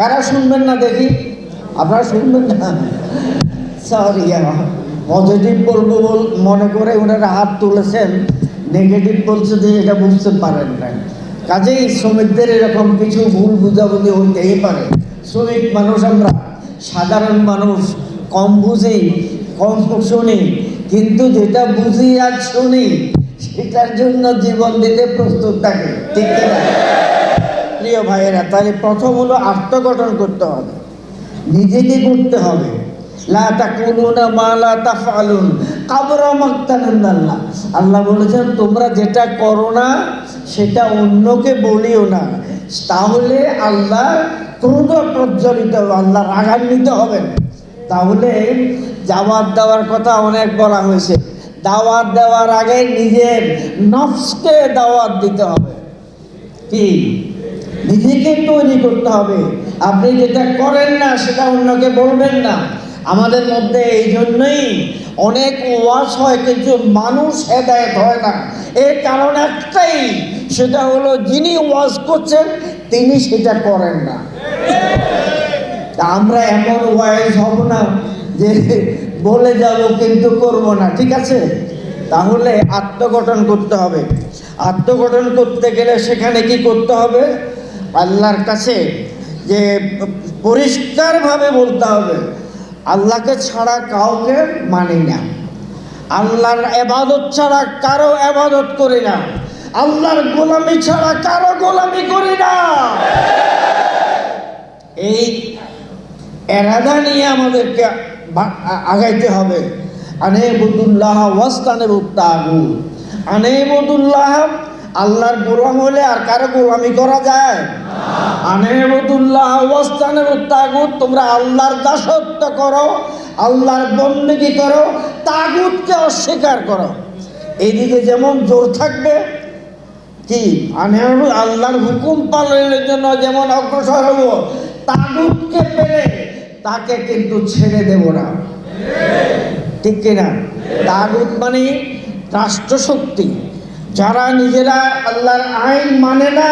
কারা শুনবেন না দেখি। আপনারা শুনবেন না? সরি পজিটিভ বলব বল মনে করে ওনারা হাত তুলেছেন। নেগেটিভ বলছে যে এটা বুঝতে পারেন না। কাজেই শ্রমিকদের এরকম কিছু ভুল বুঝাবুঝি হইতেই পারে। শ্রমিক মানুষ আমরা, সাধারণ মানুষ, কম বুঝি, কম শুনি। কিন্তু যেটা বুঝি আর শুনি, সেটার জন্য জীবন দিতে প্রস্তুত থাকে। ঠিক কিনা? প্রিয় ভাইয়েরা, তাহলে প্রথম হলো আত্মগঠন করতে হবে। নিজেকে করতে হবে। আল্লাহ বলেছেন, তোমরা যেটা করো না, সেটা অন্যকে বলিও না। তাহলে আল্লাহ ক্রোধ প্রজ্বলিত হবে, আল্লাহ রাগান্বিত হবেন। তাহলে দাওয়াত দেওয়ার কথা অনেক বলা হয়েছে। দাওয়াত দেওয়ার আগে নিজের নফসকে দাওয়াত দিতে হবে। কি? নিজেকে তৈরি করতে হবে। আপনি যেটা করেন না, সেটা অন্যকে বলবেন না। আমাদের মধ্যে এই জন্যই অনেক ওয়াজ হয়, কিন্তু মানুষ হেদায়ত হয় না। এর কারণ একটাই, সেটা হলো যিনি ওয়াজ করছেন, তিনি সেটা করেন না। আমরা এমন ওয়াইজ হব না যে বলে যাব কিন্তু করব না, ঠিক আছে? তাহলে আত্মগঠন করতে হবে। আত্মগঠন করতে গেলে সেখানে কি করতে হবে? আল্লাহর কাছে যে পরিষ্কারভাবে বলতে হবে, আল্লাহকে ছাড়া কাউকে মানি না। আল্লাহর এবাদত ছাড়া কারও এবাদত করি না। আল্লাহর গোলামি ছাড়া কারও গোলামি করি না। এই এরাদা নিয়ে আমাদেরকে আগাইতে হবে। আনে বদুল্লাহ ওয়াস্তানের উত্তাগু আনে বদুল্লাহ আল্লাহর গোলাম হলে আর কারও গোলামি করা যায়? আনে বদুল্লাহ ওয়াস্তানের উত্তাগু তোমরা আল্লাহর দাসত্ব করো, আল্লাহর বন্দেগি করো, তাগুতকে অস্বীকার করো। এইদিকে যেমন জোর থাকবে, কি? আল্লাহর হুকুম পালনের জন্য যেমন অগ্রসর হব, তাগুতকে পেলে তাকে কিন্তু ছেড়ে দেব না। ঠিক কিনা? তাগুত মানে রাষ্ট্রশক্তি। যারা নিজেরা আল্লাহর আইন মানে না,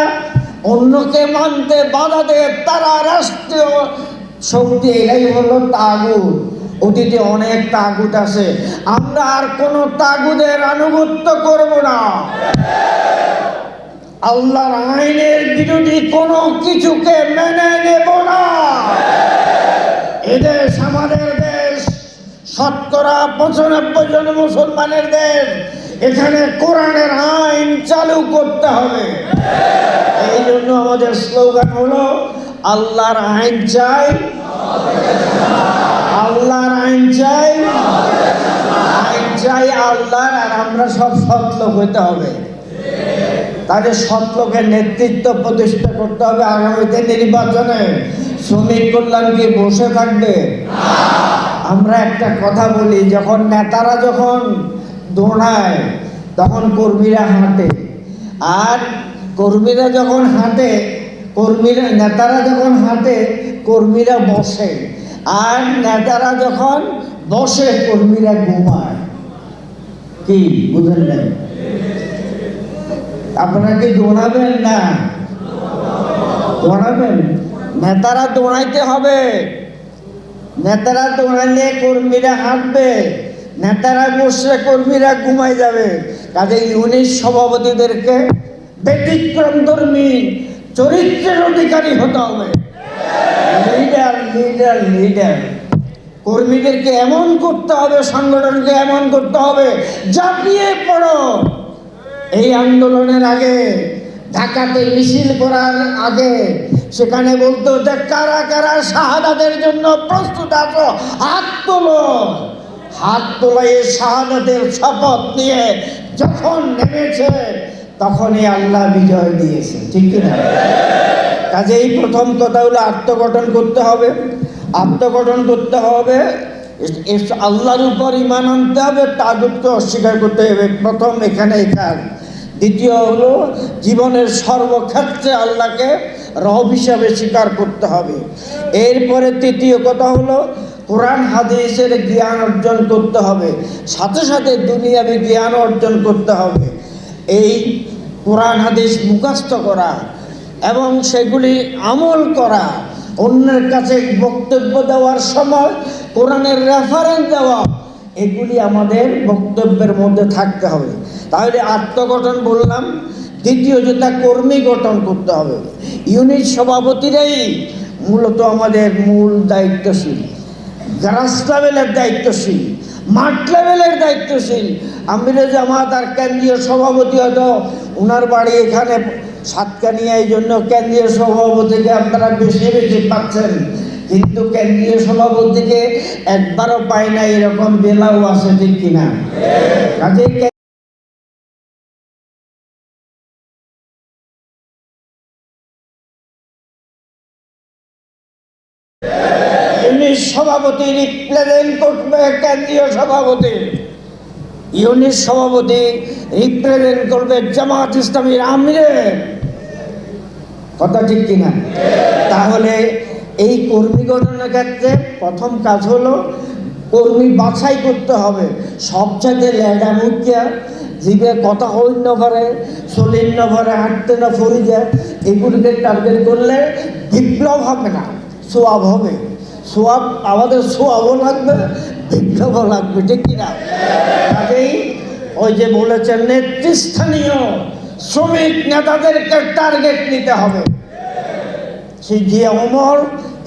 অন্যকে মানতে বাধা দেয় তারা রাষ্ট্রীয় শক্তি এটাই হলো তাগুত। অতীতে অনেক তাগুত আছে। আমরা আর কোনো তাগুদের আনুগত্য করব না। আল্লাহর আইনের বিরোধী কোনো কিছুকে মেনে নেব না। এদেশ আমাদের দেশ, শতকরা পঁচানব্বই জন মুসলমানের দেশ এখানে কোরআনের আইন চালু করতে হবে। এই জন্য আমাদের স্লোগান হলো, আল্লাহর আইন চাই, আল্লাহর আইন চাই আইন চাই আল্লাহর, আর আমরা সব সৎ লোক হইতে হবে। তাদের সৎ লোকের নেতৃত্ব প্রতিষ্ঠা করতে হবে আগামীতে নির্বাচনে। শ্রমিক কল্যাণ কি বসে থাকবে? আমরা একটা কথা বলি, যখন নেতারা যখন দৌড়ায়, তখন কর্মীরা হাঁটে। আর কর্মীরা যখন হাঁটে, কর্মীরা, নেতারা যখন হাঁটে, কর্মীরা বসে। আর নেতারা যখন বসে, কর্মীরা ঘুমায়। কি বুঝেন নাই? আপনারা কি দৌড়াবেন না? দৌড়াবেন। নেতারা দৌড়াইতে হবে। নেতারা দৌড়াইলে কর্মীরা হাঁটবে। নেতারা বসলে কর্মীরা ঘুমাই যাবে। কাজে ইউনিট সভাপতিদেরকে ব্যতিক্রম ধর্মী চরিত্রের অধিকারী হতে হবে। লিডার লিডার লিডার কর্মীদেরকে এমন করতে হবে, সংগঠনকে এমন করতে হবে ঝাঁপিয়ে পড়ো। এই আন্দোলনের আগে ঢাকাতে মিছিল করার আগে সেখানে বলতো যে, কারা কারা শাহাদাতের জন্য প্রস্তুত আছো, হাত তোলো। হাত তোলাই শাহাদাতের শপথ নিয়ে যখন নেমেছে, তখনই আল্লাহ বিজয় দিয়েছে। ঠিক কিনা? কাজে এই প্রথম কথা হলো আত্মগঠন করতে হবে। আত্মগঠন করতে হবে। আল্লাহর উপর ইমান আনতে হবে তাগুতকে অস্বীকার করতে হবে। প্রথম এখানে কাজ দ্বিতীয় হলো জীবনের সর্বক্ষেত্রে আল্লাহকে রব হিসাবে স্বীকার করতে হবে। এরপরে তৃতীয় কথা হলো কোরআন, হাদিসের জ্ঞান অর্জন করতে হবে। সাথে সাথে দুনিয়াবি জ্ঞান অর্জন করতে হবে। এই কোরআন, হাদিস মুখস্থ করা এবং সেগুলি আমল করা, অন্যের কাছে বক্তব্য দেওয়ার সময় কোরআনের রেফারেন্স দেওয়া, এগুলি আমাদের বক্তব্যের মধ্যে থাকতে হবে। তাহলে আত্মগঠন বললাম, দ্বিতীয় যেটা কর্মী গঠন করতে হবে। ইউনিট সভাপতিরাই মূলত আমাদের মূল দায়িত্বশীল। গ্রাস লেভেলের দায়িত্বশীল মাঠ লেভেলের দায়িত্বশীল, আমিরে জামাত আর কেন্দ্রীয় সভাপতি হয়তো ওনার বাড়ি এখানে সাতকানিয়া এই জন্য কেন্দ্রীয় সভাপতিকে আপনারা বেশি বেশি পাচ্ছেন। কিন্তু কেন্দ্রীয় সভাপতিকে একবারও পায় না, এরকম বেলাও আছে ঠিক কিনা। কাজে সভাপতি রিপ্রেজেন্ট করবে কেন্দ্রীয় সভাপতি। ইউনিট সভাপতি রিপ্রেজেন্ট করবে জামাত ইসলামীর আমিরে। কথা ঠিক কিনা? তাহলে এই কর্মী গঠনের ক্ষেত্রে প্রথম কাজ হলো কর্মী বাছাই করতে হবে। সবচাইতে ল্যাডা মুখিয়া জিবে কথা হইন পারে চলিন পারে হাঁটতে না ফরি যায়, এগুলিকে টার্গেট করলে বিপ্লব হবে না, সোয়াব হবে। সোয়াব, আমাদের সোয়াবও লাগবে বিপ্লবও লাগবে, ঠিক কিনা? কাজেই ওই যে বলেছেন নেতৃস্থানীয় শ্রমিক নেতাদেরকে টার্গেট নিতে হবে। সেই যে অমর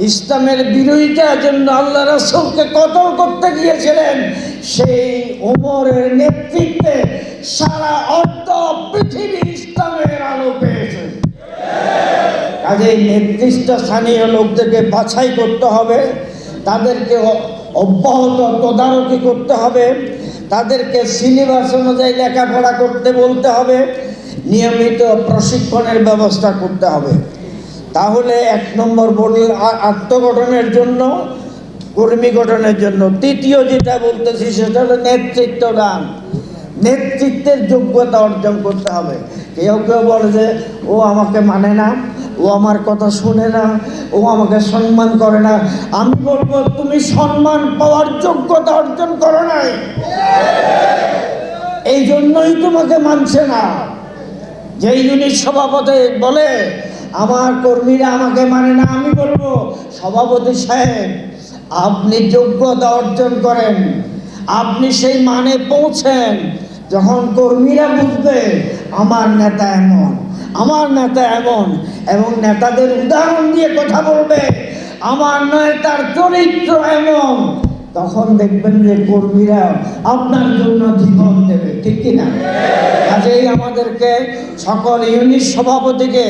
ইসলামের বিরোধিতার জন্য আল্লাহ রসুলকে কতল করতে গিয়েছিলেন, সেই ওমরের নেতৃত্বে সারা অর্ধ পৃথিবী ইসলামের আলো পেয়েছে। কাজেই নির্দিষ্ট স্থানীয় লোকদেরকে বাছাই করতে হবে, তাদেরকে অব্যাহত তদারকি করতে হবে, তাদেরকে সিলেবাস অনুযায়ী লেখাপড়া করতে বলতে হবে, নিয়মিত প্রশিক্ষণের ব্যবস্থা করতে হবে। তাহলে এক নম্বর আ- আত্মগঠনের জন্য, কর্মী গঠনের জন্য, তৃতীয় যেটা বলতেছি সেটা হলো নেতৃত্ব দান। নেতৃত্বের যোগ্যতা অর্জন করতে হবে। কেউ কেউ বলে যে, ও আমাকে মানে না। ও আমার কথা শুনে না, ও আমাকে সম্মান করে না। আমি বলব, তুমি সম্মান পাওয়ার যোগ্যতা অর্জন করো নাই। এই জন্যই তোমাকে মানছে না। যে ইউনিট সভাপতি বলে, আমার কর্মীরা আমাকে মানে না, আমি বলব, সভাপতি সাহেব, আপনি যোগ্যতা অর্জন করেন। আপনি সেই মানে পৌঁছেন। যখন কর্মীরা বুঝবে, আমার নেতা এমন। আমার নেতা এমন, এবং নেতাদের উদাহরণ দিয়ে কথা বলবে, আমার নেতার চরিত্র এমন। তখন দেখবেন যে কর্মীরা আপনার জন্য জীবন দেবে, ঠিক কিনা কাজেই আমাদেরকে সকল ইউনিট সভাপতিকে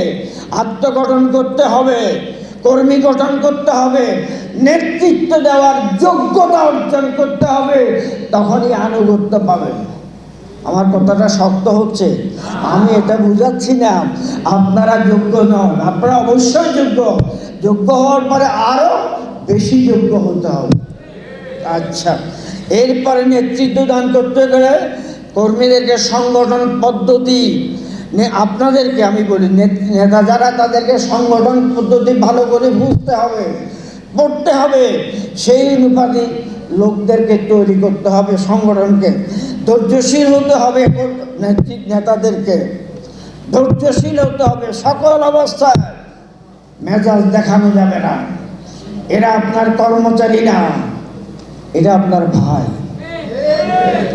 আত্মগঠন করতে হবে, কর্মী গঠন করতে হবে, নেতৃত্ব দেওয়ার যোগ্যতা অর্জন করতে হবে, তখনই আনুগত্য পাবেন। আমার কথাটা শক্ত হচ্ছে। আমি এটা বুঝাচ্ছি না। আপনারা যোগ্য নন। আপনারা অবশ্যই যোগ্য। যোগ্য হওয়ার পরে আরও বেশি যোগ্য হতে হবে। আচ্ছা। এরপরে নেতৃত্ব দান করতে গেলে কর্মীদেরকে সংগঠন পদ্ধতি আপনাদেরকে আমি বলি নেতা যারা তাদেরকে সংগঠন পদ্ধতি ভালো করে বুঝতে হবে, পড়তে হবে, সেই অনুপাতে লোকদেরকে তৈরি করতে হবে, সংগঠনকে। ধৈর্যশীল হতে হবে নেতাদেরকে। ধৈর্যশীল হতে হবে সকল অবস্থায়। মেজাজ দেখানো যাবে না। এরা আপনার কর্মচারী না এটা আপনার ভাই।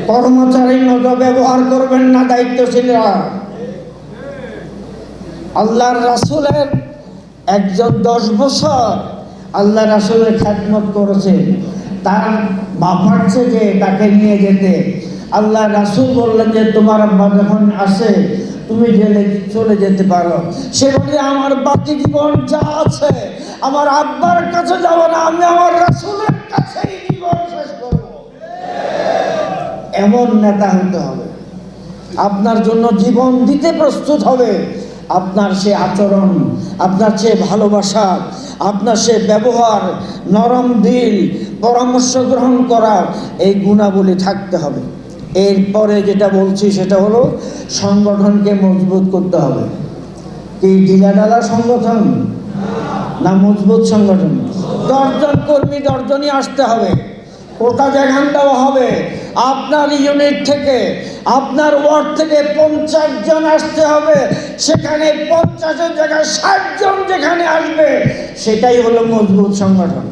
কর্মচারীর মতো ব্যবহার করবেন না দায়িত্বশীলরা। আল্লাহর রাসুলের একজন দশ বছর আল্লাহ রাসুলের খ্যাতমত করেছে তার বাপাচ্ছে যে তাকে নিয়ে যেতে। আল্লাহ রাসুল বললেন যে, তোমার আব্বা যখন আসে, তুমি জেলে চলে যেতে পারো। সে বলে, আমার বাকি জীবন যা আছে, আমার আব্বার কাছে যাব না, আমি আমার রাসুলের কাছেই জীবন এমন নেতা হতে হবে। আপনার জন্য জীবন দিতে প্রস্তুত হবে। আপনার সে আচরণ, আপনার সে ভালোবাসা, আপনার সে ব্যবহার, নরম দিল, পরামর্শ গ্রহণ করা, এই গুণাবলী থাকতে হবে। এরপরে যেটা বলছি সেটা হলো, সংগঠনকে মজবুত করতে হবে। কি ঢিলাঢালা সংগঠন? না মজবুত সংগঠন? দশজন কর্মী, দশজনই আসতে হবে। জায়গান দেওয়া হবে। আপনার ইউনিট থেকে আপনার ওয়ার্ড থেকে পঞ্চাশ জন আসতে হবে। সেখানে পঞ্চাশের জায়গায় ষাট জন যেখানে আসবে, সেটাই হলো মজবুত সংগঠন।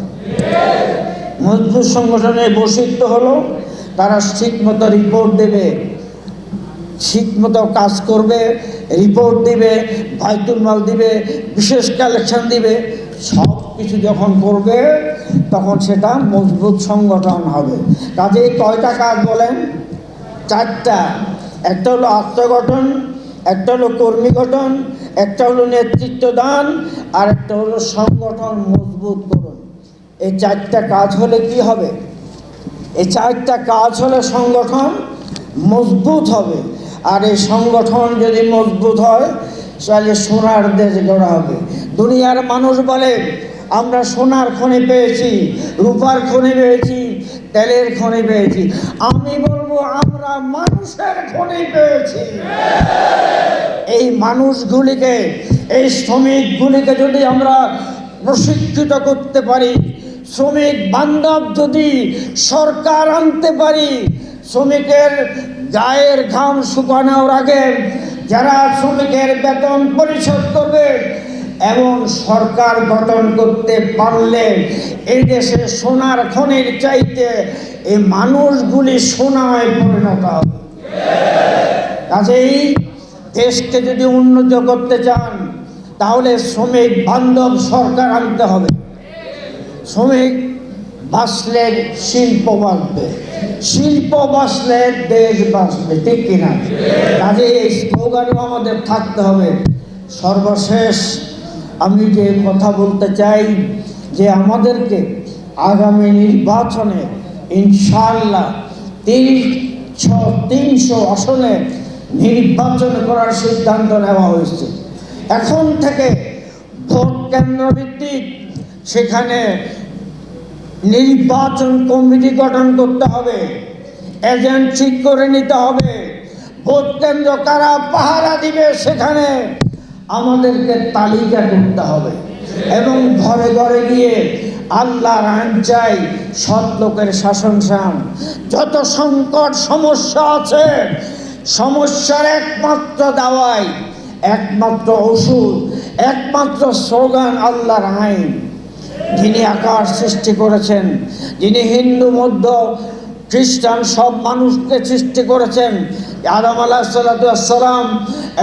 মজবুত সংগঠনের বৈশিষ্ট্য হলো, তারা ঠিক মতো রিপোর্ট দেবে ঠিক মতো কাজ করবে রিপোর্ট দিবে, বাইতুল মাল দিবে, বিশেষ কালেকশন দিবে, সব কিছু যখন করবে, তখন সেটা মজবুত সংগঠন হবে। কাজেই কয়টা কাজ বলেন? চারটা। একটা হলো আত্মগঠন একটা হলো কর্মী গঠন, একটা হলো নেতৃত্ব দান, আর একটা হলো সংগঠন মজবুত করুন। এই চারটা কাজ হলে কি হবে? এই চারটা কাজ হলে সংগঠন মজবুত হবে। আর এই সংগঠন যদি মজবুত হয়, তাহলে সোনার দেশ গড়া হবে। দুনিয়ার মানুষ বলে, আমরা সোনার খনি পেয়েছি, রূপার খনি পেয়েছি, তেলের খনি পেয়েছি। আমি বলব আমরা মানুষের খনি পেয়েছি। এই মানুষগুলিকে, এই শ্রমিকগুলিকে যদি আমরা প্রশিক্ষিত করতে পারি, শ্রমিক বান্ধব যদি সরকার আনতে পারি, শ্রমিকের গায়ের ঘাম শুকানোর আগে যারা শ্রমিকের বেতন পরিশোধ করবে এবং সরকার গঠন করতে পারলে এই দেশে সোনার খনির চাইতে এই মানুষগুলি সোনায় পরিণত হবে। কাজেই দেশকে যদি উন্নত করতে চান, তাহলে শ্রমিক বান্ধব সরকার আনতে হবে। শ্রমিক বাঁচলে শিল্প বাঁচবে। শিল্প বাঁচলে দেশ বাঁচবে, ঠিক কিনা কাজে এই স্লোগানও আমাদের থাকতে হবে। সর্বশেষ আমি যে কথা বলতে চাই, যে আমাদেরকে আগামী নির্বাচনে ইনশাল্লাহ তিনশো তিনশো আসনে নির্বাচন করার সিদ্ধান্ত নেওয়া হয়েছে। এখন থেকে ভোট কেন্দ্র ভিত্তিক সেখানে নির্বাচন কমিটি গঠন করতে হবে, এজেন্ট ঠিক করে নিতে হবে। ভোট কেন্দ্র কারা পাহারা দিবে সেখানে আমাদেরকে তালিকা করতে হবে। এবং ঘরে ঘরে গিয়ে আল্লাহর আইন চাই, সৎ লোকের শাসন চান। যত সংকট সমস্যা আছে, সমস্যার একমাত্র দাওয়াই, একমাত্র ওষুধ, একমাত্র স্লোগান আল্লাহর আইন। যিনি আকাশ সৃষ্টি করেছেন, যিনি হিন্দু, মধ্য, খ্রিস্টান, সব মানুষকে সৃষ্টি করেছেন, আদম আলাহ সাল্লাম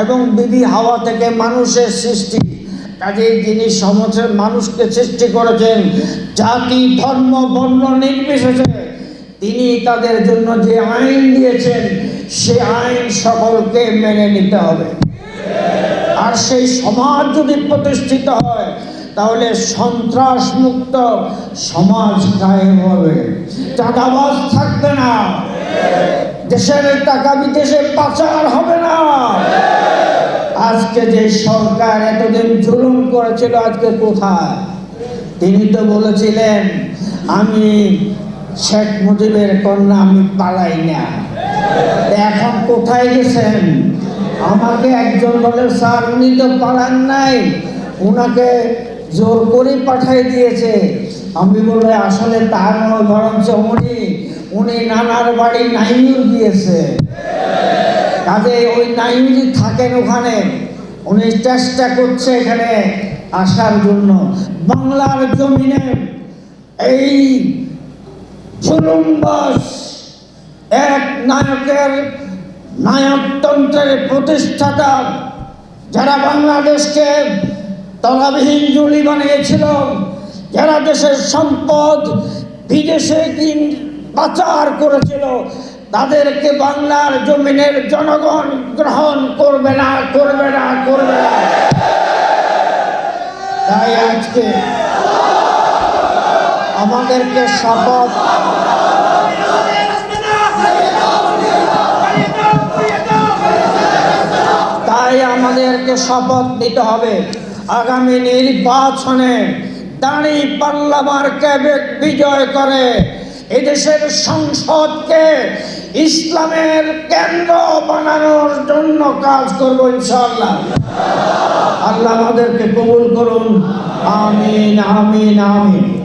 এবং বিবি হাওয়া থেকে মানুষের সৃষ্টি। কাজেই যিনি সমাজের মানুষকে সৃষ্টি করেছেন, জাতি, ধর্ম, বর্ণ নির্বিশেষে তিনি তাদের জন্য যে আইন দিয়েছেন, সে আইন সকলকে মেনে নিতে হবে। আর সেই সমাজ যদি প্রতিষ্ঠিত হয়, তাহলে সন্ত্রাস মুক্ত সমাজ কায়েম হবে। চাঁদাবাজ থাকবে না। দেশের টাকা বিদেশে পাচার হবে না। আজকে যে সরকার এতদিন জুলুম করেছিল, আজকে কোথায়? তিনি তো বলেছিলেন, আমি শেখ মুজিবের কন্যা, আমি পালাই না। এখন কোথায় গেছেন? আমাকে একজন বলে, স্যার, উনি তো পালান নাই। ওনাকে জোর করে পাঠাই দিয়েছে। আমি বলে আসলে তার নয়, বরঞ্চ উনি উনি নানার বাড়ি নাইও গিয়েছে। কাজে ওই নাইমুজি থাকেন ওখানে, উনি চেষ্টা করছে এখানে আসার জন্য। বাংলার জমিনে এই জুলুমবাস এক নায়কের, নায়কতন্ত্রের প্রতিষ্ঠাতা যারা বাংলাদেশকে তলাবিহীন জুলি বানিয়েছিল, যারা দেশের সম্পদ বিদেশে দিন পাচার করেছিল তাদেরকে বাংলার জমিনের জনগণ গ্রহণ করবে না করবে না করবে না। তাই আজকে আমাদেরকে শপথ তাই আমাদেরকে শপথ নিতে হবে। আগামী নির্বাচনে দাঁড়ি পাল্লামারকে বিজয় করে এদেশের সংসদকে ইসলামের কেন্দ্র বানানোর জন্য কাজ করব ইনশাআল্লাহ। আল্লাহ আমাদেরকে কবুল করুন। আমিন আমিন আমিন।